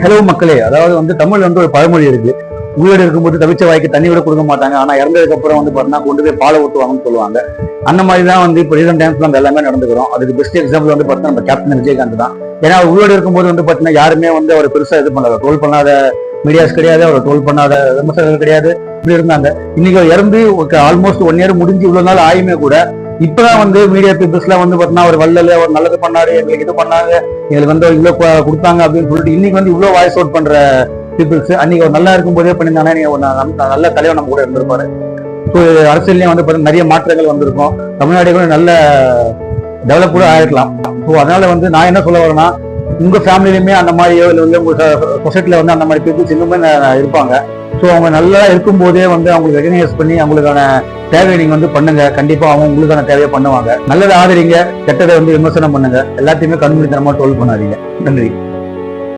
Hello மக்களே அதாவது வந்து தமிழ் வந்து ஒரு பழமொழி இருக்கு. உயிரோடு இருக்கும்போது தவிச்ச வாய்க்கு தண்ணி விட கொடுக்க மாட்டாங்க. ஆனா இறந்ததுக்கு அப்புறம் வந்து பார்த்தீங்கன்னா கொண்டு போய் பாலை ஊற்றுவாங்கன்னு சொல்லுவாங்க. அந்த மாதிரி தான் வந்து இப்போ ரீசன் டைம்ஸ்ல நம்ம எல்லாமே நடந்துக்கிறோம். அதுக்கு பெஸ்ட் எக்ஸாம்பிள் வந்து பார்த்தீங்கன்னா நம்ம கேப்டன் விஜயகாந்த் தான். ஏன்னா உயிரோடு இருக்கும்போது வந்து பார்த்தீங்கன்னா யாருமே வந்து அவர் பெருசா இது பண்ணாத ட்ரோல் பண்ணாத மீடியாஸ் கிடையாது. அவர் ட்ரோல் பண்ணாத விமர்சகர்கள் கிடையாது. இப்படி இருந்தாங்க. இன்னைக்கு இறந்து ஆல்மோஸ்ட் ஒன் இயர் முடிஞ்சு இவ்வளவு நாள் ஆயுமே கூட இப்பதான் வந்து மீடியா பீப்புள்ஸ்லாம் வந்து பார்த்தீங்கன்னா அவர் வல்லல அவர் நல்லது பண்ணாரு எங்களுக்கு இது பண்ணாங்க எங்களுக்கு வந்து இவ்வளவு கொடுத்தாங்க அப்படின்னு சொல்லிட்டு இன்னைக்கு வந்து இவ்வளவு வாய்ஸ் அவுட் பண்ற பீப்புள்ஸ் அன்னைக்கு அவர் நல்லா இருக்கும் போதே பண்ணியிருந்தாங்கன்னா நீங்க நல்ல தலைவர் நம்ம கூட இருந்திருப்பாரு. ஸோ அரசியல்லையும் வந்து பார்த்தீங்கன்னா நிறைய மாற்றங்கள் வந்திருக்கும். தமிழ்நாடு கூட நல்ல டெவலப் கூட ஆயிருக்கலாம். ஸோ அதனால வந்து நான் என்ன சொல்ல வரேன்னா உங்க ஃபேமிலியிலுமே அந்த மாதிரியோ இல்லை வந்து உங்க சொசைட்டில வந்து அந்த மாதிரி பீப்புள்ஸ் இன்னுமே இருப்பாங்க. ஸோ அவங்க நல்லா இருக்கும் போதே வந்து அவங்களுக்கு ரெகனைஸ் பண்ணி அவங்களுக்கான தேவையை நீங்க வந்து பண்ணுங்க. கண்டிப்பா அவங்க உங்களுக்கான தேவையை பண்ணுவாங்க. நல்லதை ஆதரிங்க கெட்டதை வந்து விமர்சனம் பண்ணுங்க. எல்லாத்தையுமே கண்மூடித்தனமா டோல் பண்ணாதீங்க. நன்றி.